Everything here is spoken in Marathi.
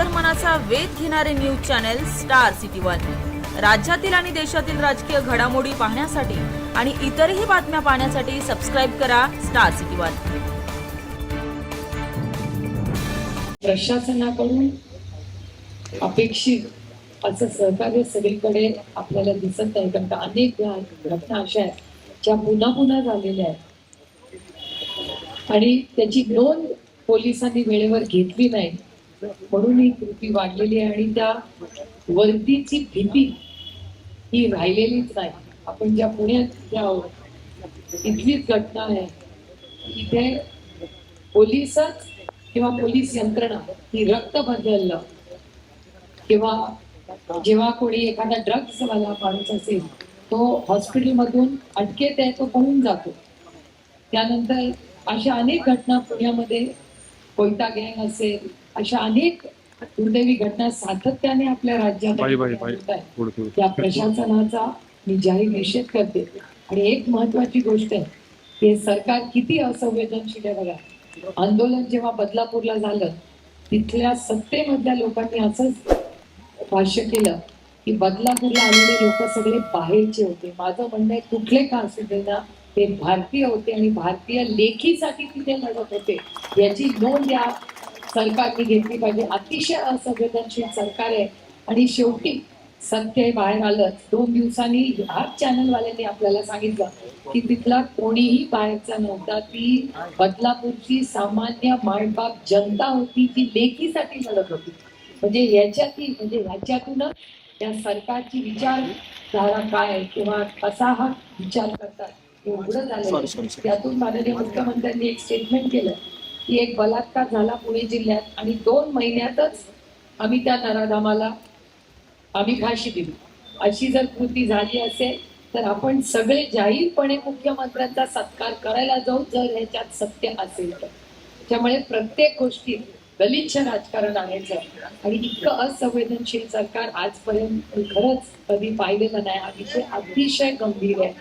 अंतर्मनाचा वेध घेणारे news channel star city one. राज्यातील आणि देशातील राजकीय घडामोडी पाहण्यासाठी आणि इतरही बातम्या पाहण्यासाठी सबस्क्राईब करा स्टार सिटी वन. प्रशासनाकडून अपेक्षित असं सहकार्य सगळीकडे आपल्याला दिसत नाही कारण का अनेक घटना अशा आहेत ज्या पुन्हा पुन्हा झालेल्या आहेत. आणि त्याची नोंद पोलिसांनी वेळेवर घेतली नाही. म्हणून ही कृती वाढलेली आहे आणि त्या वर्दीची भीती ही राहिलेलीच नाही. आपण ज्या पुण्यात आहोत इथलीच घटना आहे. इथे पोलिसच किंवा पोलीस यंत्रणा ही रक्त बदललं. किंवा जेव्हा कोणी एखादा ड्रग्स वाला माणूस असेल तो हॉस्पिटलमधून अटकेत आहे तो पळून जातो. त्यानंतर अशा अनेक घटना पुण्यामध्ये कोयता गँग असेल अशा अनेक दुर्दैवी घटना सातत्याने आपल्या राज्यात त्या प्रशासनाचा मी जाहीर निषेध करते. आणि एक महत्वाची गोष्ट आहे की सरकार किती असंवेदनशील आहे बघा. आंदोलन जेव्हा बदलापूरला झालं तिथल्या सत्तेमधल्या लोकांनी असंच भाष्य केलं की बदलापूरला आलेले लोक सगळे बाहेरचे होते. माझं म्हणणं आहे कुठले का असू दे ना ते भारतीय होते आणि भारतीय लेखीसाठी तिथे लढत होते. याची नोंद या सरकारने घेतली पाहिजे. अतिशय असंवेदनशील सरकार आहे. आणि शेवटी सत्य हे बाहेर आलं दोन दिवसांनी ह्याच चॅनलवाल्यांनी आपल्याला सांगितलं की तिथला कोणीही बाहेरचा नव्हता. ती बदलापूरची सामान्य मायबाप जनता होती जी लेखीसाठी लढत होती. म्हणजे याच्यातही म्हणजे ह्याच्यातूनच त्या सरकारची विचारधारा काय आहे किंवा कसा हा विचार करतात उघडं झालं त्यातून माननीय मुख्यमंत्र्यांनी एक स्टेटमेंट केलं. की एक बलात्कार झाला पुणे जिल्ह्यात आणि दोन महिन्यातच आम्ही त्या नराधामाला आम्ही फाशी दिली. अशी जर कृती झाली असेल तर आपण सगळे जाहीरपणे मुख्यमंत्र्यांचा सत्कार करायला जाऊ जर ह्याच्यात सत्य असेल तर. त्यामुळे प्रत्येक गोष्टीत गलिच्छ राजकारण आणायचं आणि इतकं असंवेदनशील सरकार आजपर्यंत खरंच कधी पाहिलेलं नाही. हा विषय अतिशय गंभीर आहे.